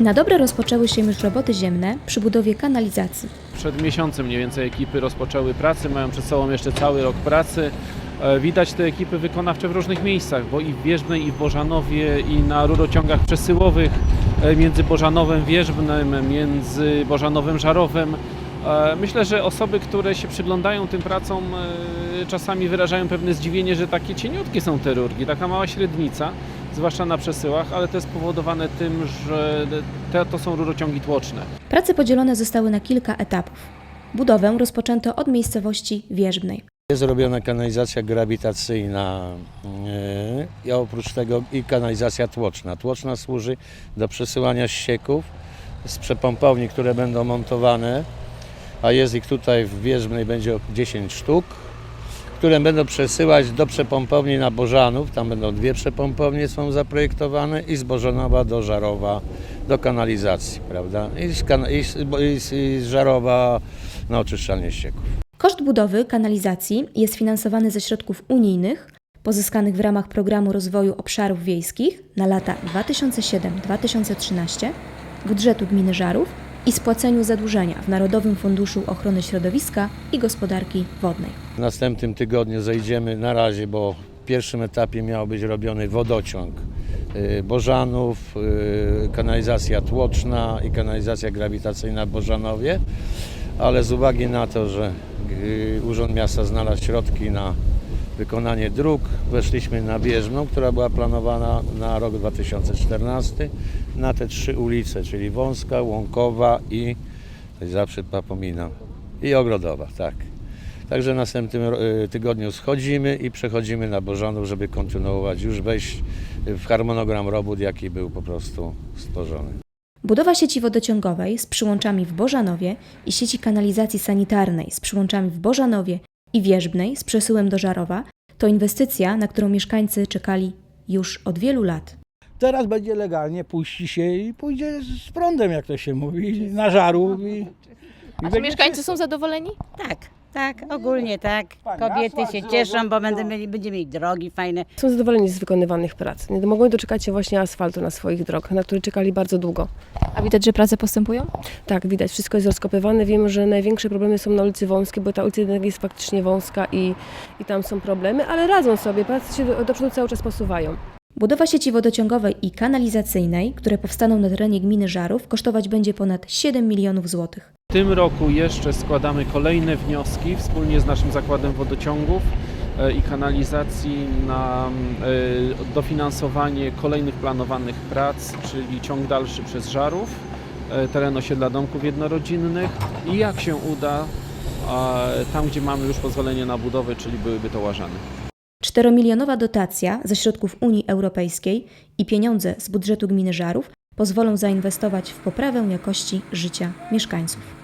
Na dobre rozpoczęły się już roboty ziemne przy budowie kanalizacji. Przed miesiącem mniej więcej ekipy rozpoczęły pracę, mają przed sobą jeszcze cały rok pracy. E, Widać te ekipy wykonawcze w różnych miejscach, bo i w Wierzbnej, i w Bożanowie, i na rurociągach przesyłowych e, między Bożanowem Wierzbnem, między Bożanowem Żarowem. E, Myślę, że osoby, które się przyglądają tym pracom, czasami wyrażają pewne zdziwienie, że takie cieniutkie są te rurki, taka mała średnica, zwłaszcza na przesyłach, ale to jest spowodowane tym, że te to są rurociągi tłoczne. Prace podzielone zostały na kilka etapów. Budowę rozpoczęto od miejscowości Wierzbnej. Jest zrobiona kanalizacja grawitacyjna yy, i oprócz tego i kanalizacja tłoczna. Tłoczna służy do przesyłania ścieków z przepompowni, które będą montowane, a jest ich tutaj w Wierzbnej będzie 10 sztuk, które będą przesyłać do przepompowni na Bożanów. Tam będą dwie przepompownie są zaprojektowane i z Bożanowa do Żarowa do kanalizacji, prawda? I z, kan- i z, i z, i z Żarowa na oczyszczalnię ścieków. Koszt budowy kanalizacji jest finansowany ze środków unijnych pozyskanych w ramach Programu Rozwoju Obszarów Wiejskich na lata 2007-2013, budżetu gminy Żarów i spłaceniu zadłużenia w Narodowym Funduszu Ochrony Środowiska i Gospodarki Wodnej. W następnym tygodniu zejdziemy na razie, bo w pierwszym etapie miał być robiony wodociąg y, Bożanów, y, kanalizacja tłoczna i kanalizacja grawitacyjna Bożanowie, ale z uwagi na to, że y, Urząd Miasta znalazł środki na wykonanie dróg, weszliśmy na Wierzbną, która była planowana na rok 2014, na te trzy ulice, czyli Wąska, Łąkowa i, zawsze zapominam, i Ogrodowa, tak. Także w następnym y, tygodniu schodzimy i przechodzimy na Bożanów, żeby kontynuować, już wejść w harmonogram robót, jaki był po prostu stworzony. Budowa sieci wodociągowej z przyłączami w Bożanowie i sieci kanalizacji sanitarnej z przyłączami w Bożanowie i Wierzbnej z przesyłem do Żarowa to inwestycja, na którą mieszkańcy czekali już od wielu lat. Teraz będzie legalnie, puści się i pójdzie z prądem, jak to się mówi, na żaru. I, i A czy będzie mieszkańcy są zadowoleni? Tak, tak, ogólnie tak. Kobiety się cieszą, bo no. będą mieli, będziemy mieli drogi fajne. Są zadowoleni z wykonywanych prac. Nie mogą doczekać się właśnie asfaltu na swoich drogach, na który czekali bardzo długo. A widać, że prace postępują? Tak, widać, wszystko jest rozkopywane. Wiemy, że największe problemy są na ulicy Wąskiej, bo ta ulica jednak jest faktycznie wąska i, i tam są problemy, ale radzą sobie, prace się do, do przodu cały czas posuwają. Budowa sieci wodociągowej i kanalizacyjnej, które powstaną na terenie gminy Żarów, kosztować będzie ponad 7 milionów złotych. Tym roku jeszcze składamy kolejne wnioski wspólnie z naszym zakładem wodociągów e, i kanalizacji na e, dofinansowanie kolejnych planowanych prac, czyli ciąg dalszy przez Żarów, e, teren osiedla domków jednorodzinnych i jak się uda, tam gdzie mamy już pozwolenie na budowę, czyli byłyby to Łażany. 4-milionowa dotacja ze środków Unii Europejskiej i pieniądze z budżetu gminy Żarów pozwolą zainwestować w poprawę jakości życia mieszkańców.